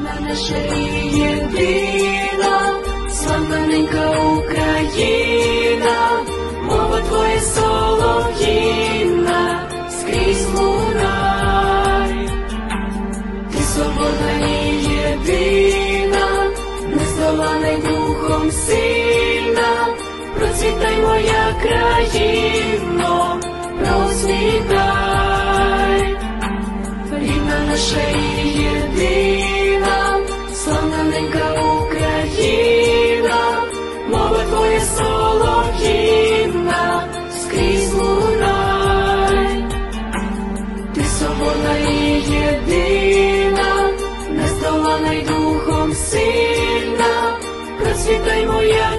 На наша єдина, славненька Україна, мова твоя солов'їна, скрізь лунай. ти свобода і єдина, не духом сильна, процвітай моя країна, просвітай. Ти соборна і єдина, нездолана й духом сильна, процвітай моя.